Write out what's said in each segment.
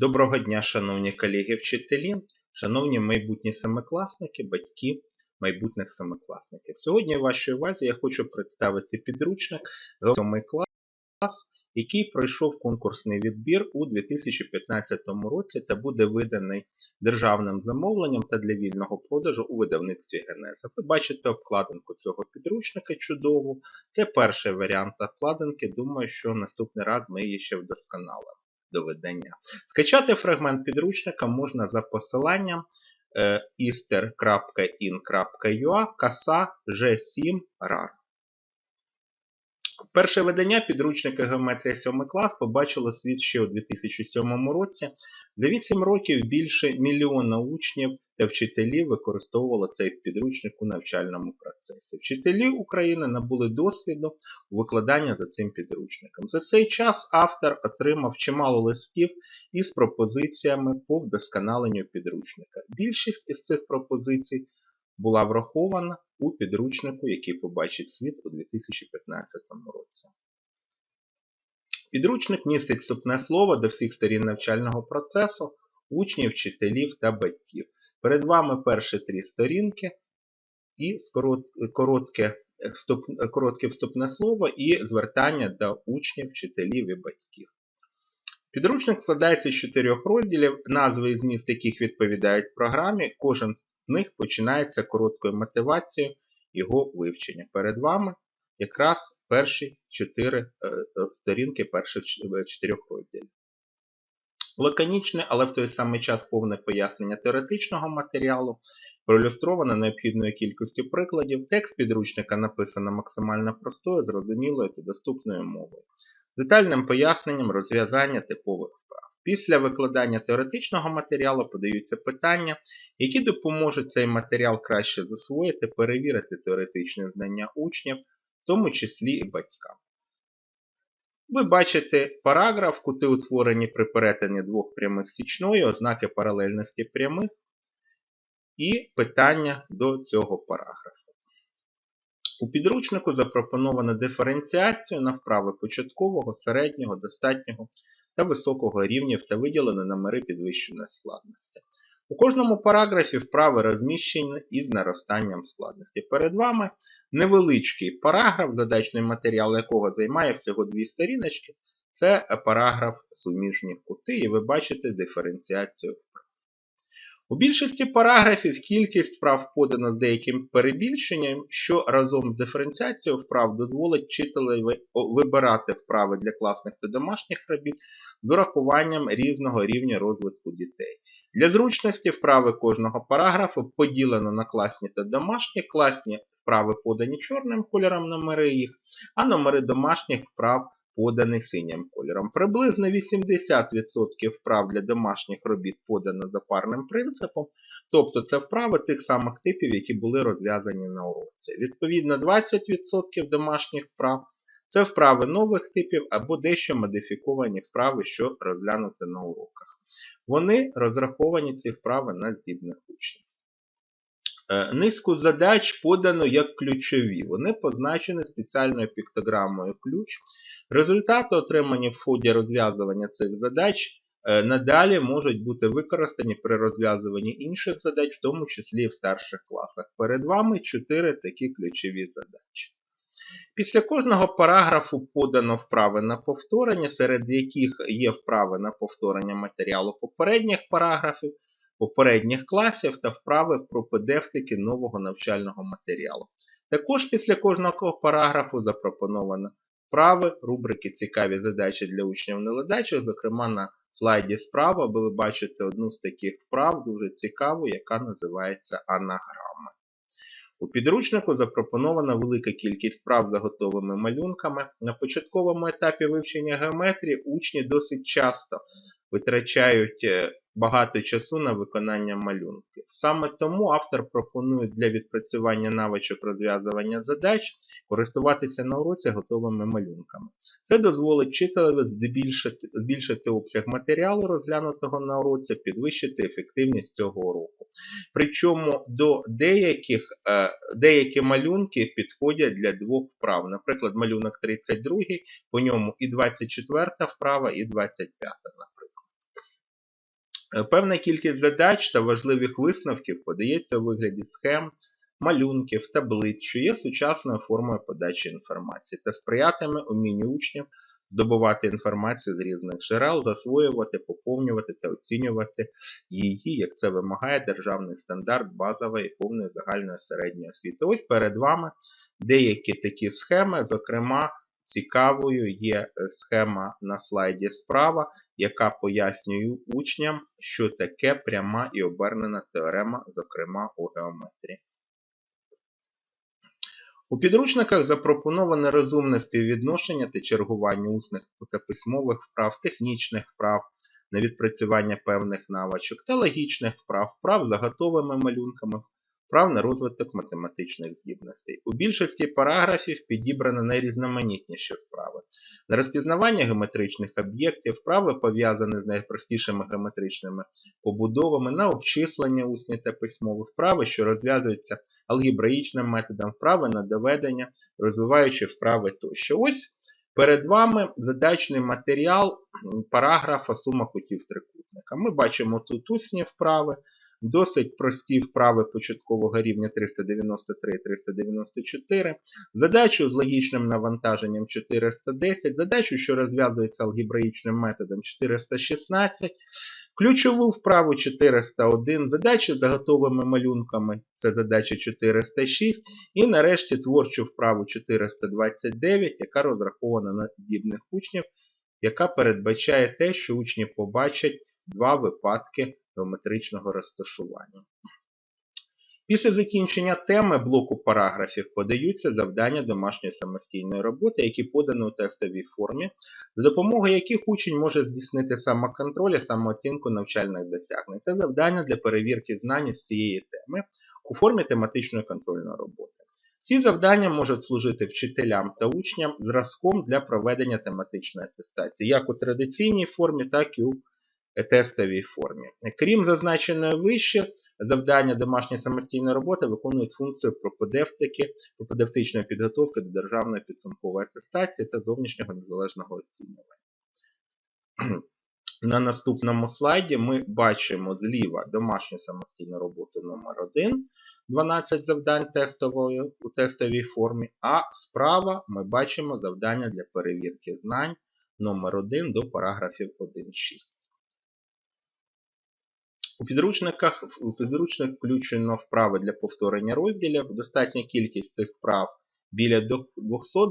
Доброго дня, шановні колеги-вчителі, шановні майбутні семикласники, батьки майбутніх семикласників. Сьогодні в вашій увазі я хочу представити підручник 7 клас, який пройшов конкурсний відбір у 2015 році та буде виданий державним замовленням та для вільного продажу у видавництві Генеза. Ви бачите обкладинку цього підручника чудову. Це перший варіант обкладинки. Думаю, що наступний раз ми її ще вдосконалимо до видання. Скачати фрагмент підручника можна за посиланням easter.in.ua каса G7 RAR. Перше видання підручника Геометрія 7 клас побачило світ ще у 2007 році. За 8 років більше мільйона учнів та вчителів використовувало цей підручник у навчальному процесі. Вчителі України набули досвіду у викладанні за цим підручником. За цей час автор отримав чимало листів із пропозиціями по вдосконаленню підручника. Більшість із цих пропозицій була врахована у підручнику, який побачить світ у 2015 році. Підручник містить вступне слово до всіх сторін навчального процесу, учнів, вчителів та батьків. Перед вами перші три сторінки і коротке, коротке вступне слово і звертання до учнів, вчителів і батьків. Підручник складається з чотирьох розділів, назви і зміст яких відповідають програмі. Кожен з них починається короткою мотивацією його вивчення. Перед вами якраз перші чотири е, сторінки перших чотирьох розділів. Лаконічне, але в той самий час повне пояснення теоретичного матеріалу, проілюстроване необхідною кількістю прикладів, текст підручника написано максимально простою, зрозумілою та доступною мовою, детальним поясненням розв'язання типових вправ. Після викладання теоретичного матеріалу подаються питання, які допоможуть цей матеріал краще засвоїти, перевірити теоретичні знання учнів, в тому числі і батькам. Ви бачите параграф, кути утворені при перетині двох прямих січної, ознаки паралельності прямих і питання до цього параграфу. У підручнику запропоновано диференціацію на вправи початкового, середнього, достатнього та високого рівнів та виділено номери підвищеної складності. У кожному параграфі вправи розміщені із наростанням складності. Перед вами невеличкий параграф, задачний матеріал якого займає всього дві сторіночки. Це параграф суміжні кути, і ви бачите диференціацію. У більшості параграфів кількість вправ подано з деяким перебільшенням, що разом з диференціацією вправ дозволить вчителеві вибирати вправи для класних та домашніх робіт з урахуванням різного рівня розвитку дітей. Для зручності вправи кожного параграфу поділено на класні та домашні. Класні вправи подані чорним кольором номери їх, а номери домашніх вправ подані синім кольором. Приблизно 80% вправ для домашніх робіт подано за парним принципом, тобто це вправи тих самих типів, які були розв'язані на уроці. Відповідно, 20% домашніх вправ це вправи нових типів або дещо модифіковані вправи, що розглянуті на уроках. Вони розраховані ці вправи на здібних учнів. Е, низку задач подано як ключові. Вони позначені спеціальною піктограмою ключ. Результати, отримані в ході розв'язування цих задач, е, надалі можуть бути використані при розв'язуванні інших задач, в тому числі в старших класах. Перед вами 4 такі ключові задачі. Після кожного параграфу подано вправи на повторення, серед яких є вправи на повторення матеріалу попередніх параграфів, попередніх класів та вправи про педевтики нового навчального матеріалу. Також після кожного параграфу запропоновано вправи, рубрики Цікаві задачі для учнів неледачих, зокрема на слайді справа, ви бачите одну з таких вправ, дуже цікаву, яка називається анаграма. У підручнику запропонована велика кількість вправ за готовими малюнками. На початковому етапі вивчення геометрії учні досить часто витрачають е, багато часу на виконання малюнків. Саме тому автор пропонує для відпрацювання навичок розв'язування задач користуватися на уроці готовими малюнками. Це дозволить вчителеві збільшити, збільшити обсяг матеріалу, розглянутого на уроці, підвищити ефективність цього уроку. Причому до деяких, е, деякі малюнки підходять для двох вправ. Наприклад, малюнок 32, по ньому і 24 вправа, і 25, наприклад. Е, Певна кількість задач та важливих висновків подається у вигляді схем, малюнків, таблиць, що є сучасною формою подачі інформації та сприятиме умінню учнів здобувати інформацію з різних джерел, засвоювати, поповнювати та оцінювати її, як це вимагає державний стандарт базової і повної загальної середньої освіти. Ось перед вами деякі такі схеми, зокрема, цікавою є е, схема на слайді справа, яка пояснює учням, що таке пряма і обернена теорема, зокрема у геометрії. У підручниках запропоноване розумне співвідношення та чергування усних та письмових вправ, технічних вправ на відпрацювання певних навичок та логічних вправ, вправ за готовими малюнками, вправ на розвиток математичних здібностей. У більшості параграфів підібрано найрізноманітніші вправи. На розпізнавання геометричних об'єктів, вправи пов'язані з найпростішими геометричними побудовами, на обчислення усні та письмові вправи, що розв'язуються алгебраїчним методом, вправи на доведення, розвиваючи вправи тощо. Ось перед вами задачний матеріал параграфа сума кутів трикутника. Ми бачимо тут усні вправи, досить прості вправи початкового рівня 393-394, задачу з логічним навантаженням 410, задачу, що розв'язується алгебраїчним методом 416, ключову вправу 401, задачі за готовими малюнками, це задача 406, і нарешті творчу вправу 429, яка розрахована на здібних учнів, яка передбачає те, що учні побачать два випадки геометричного розташування. Після закінчення теми блоку параграфів подаються завдання домашньої самостійної роботи, які подані у тестовій формі, за допомогою яких учень може здійснити самоконтроль і самооцінку навчальних досягнень та завдання для перевірки знань з цієї теми у формі тематичної контрольної роботи. Ці завдання можуть служити вчителям та учням зразком для проведення тематичної атестації, як у традиційній формі, так і у тестовій формі. Крім зазначеної вище, завдання домашньої самостійної роботи виконують функцію пропедевтики, пропедевтичної підготовки до державної підсумкової атестації та зовнішнього незалежного оцінювання. На наступному слайді ми бачимо зліва домашню самостійну роботу номер 1 12 завдань тестової, у тестовій формі, а справа ми бачимо завдання для перевірки знань номер 1 до параграфів 1.6. У підручниках у підручник включено вправи для повторення розділів. Достатня кількість цих вправ біля 200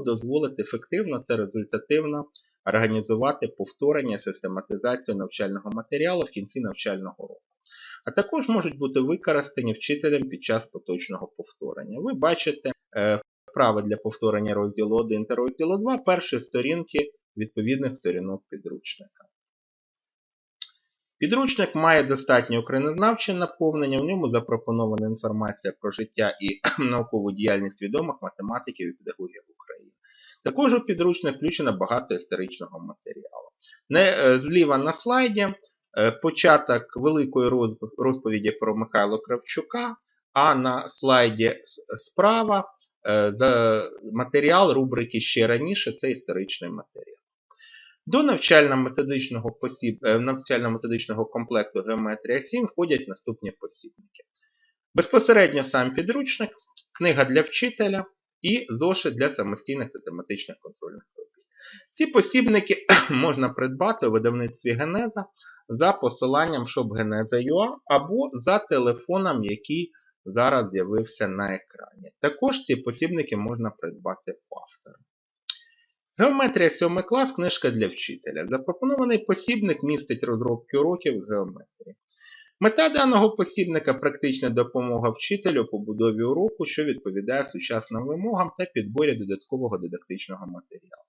дозволить ефективно та результативно організувати повторення систематизацію навчального матеріалу в кінці навчального року. А також можуть бути використані вчителем під час поточного повторення. Ви бачите е, вправи для повторення розділу 1 та розділу 2 перші сторінки відповідних сторінок підручника. Підручник має достатньо українознавче наповнення, в ньому запропонована інформація про життя і наукову діяльність відомих математиків і педагогів України. Також у підручник включено багато історичного матеріалу. Е, зліва на слайді е, початок великої розповіді про Михайла Кравчука, а на слайді справа е, матеріал рубрики ще раніше це історичний матеріал. До навчально-методичного, посіб... е, навчально-методичного комплекту Геометрія 7 входять наступні посібники. Безпосередньо сам підручник, книга для вчителя і зошит для самостійних та тематичних контрольних робіт. Ці посібники можна придбати у видавництві Генеза за посиланням shopgeneza.ua або за телефоном, який зараз з'явився на екрані. Також ці посібники можна придбати у автора. Геометрія 7 клас книжка для вчителя. Запропонований посібник містить розробки уроків з геометрії. Мета даного посібника практична допомога вчителю по будові уроку, що відповідає сучасним вимогам та підборі додаткового дидактичного матеріалу.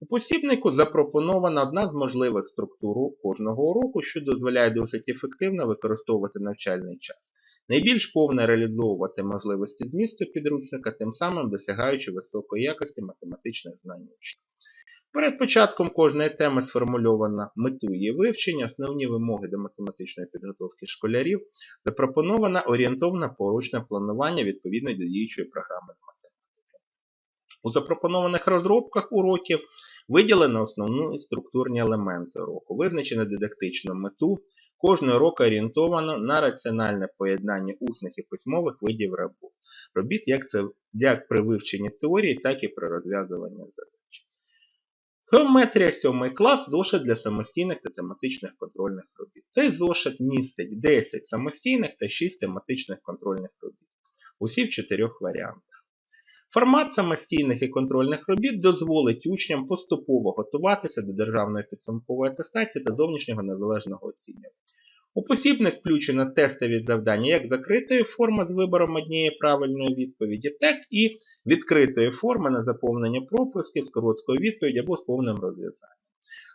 У посібнику запропонована одна з можливих структур кожного уроку, що дозволяє досить ефективно використовувати навчальний час. Найбільш повно реалізовувати можливості змісту підручника, тим самим досягаючи високої якості математичних знань учнів. Перед початком кожної теми сформульована мету її вивчення, основні вимоги до математичної підготовки школярів, запропоновано орієнтовне поручне планування відповідно до діючої програми математики. У запропонованих розробках уроків виділено основні структурні елементи уроку, визначено дидактичну мету, кожного року орієнтовано на раціональне поєднання усних і письмових видів робот. Робіт як, це, як при вивченні теорії, так і при розв'язуванні задач. Геометрія 7 клас зошит для самостійних та тематичних контрольних робіт. Цей зошит містить 10 самостійних та 6 тематичних контрольних робіт. Усі в чотирьох варіантах. Формат самостійних і контрольних робіт дозволить учням поступово готуватися до державної підсумкової атестації та зовнішнього незалежного оцінювання. У посібник включено тестові завдання як закритої форми з вибором однієї правильної відповіді, так і відкритої форми на заповнення пропусків з короткою відповіддю або з повним розв'язанням.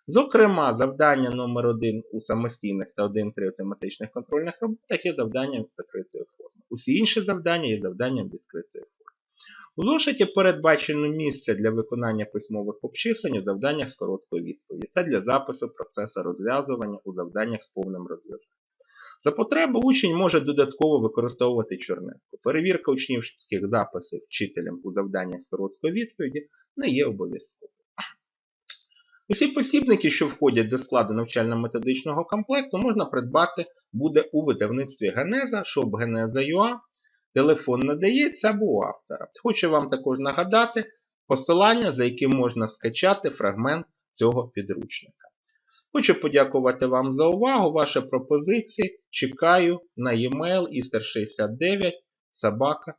Зокрема, завдання номер 1 у самостійних та 1-3 у тематичних контрольних роботах є завданням закритої форми. Усі інші завдання є завданням відкритої форми. У зошиті передбачено місце для виконання письмових обчислень у завданнях з короткою відповіді та для запису процесу розв'язування у завданнях з повним розв'язанням. За потреби учень може додатково використовувати чорнетку. Перевірка учнівських записів вчителем у завданнях з короткої відповіді не є обов'язковою. Усі посібники, що входять до складу навчально-методичного комплекту, можна придбати буде у видавництві Генеза, шоп Генеза.ua, телефон надається або у автора. Хочу вам також нагадати посилання, за яким можна скачати фрагмент цього підручника. Хочу подякувати вам за увагу, ваші пропозиції. Чекаю на e-mail ister69 собака.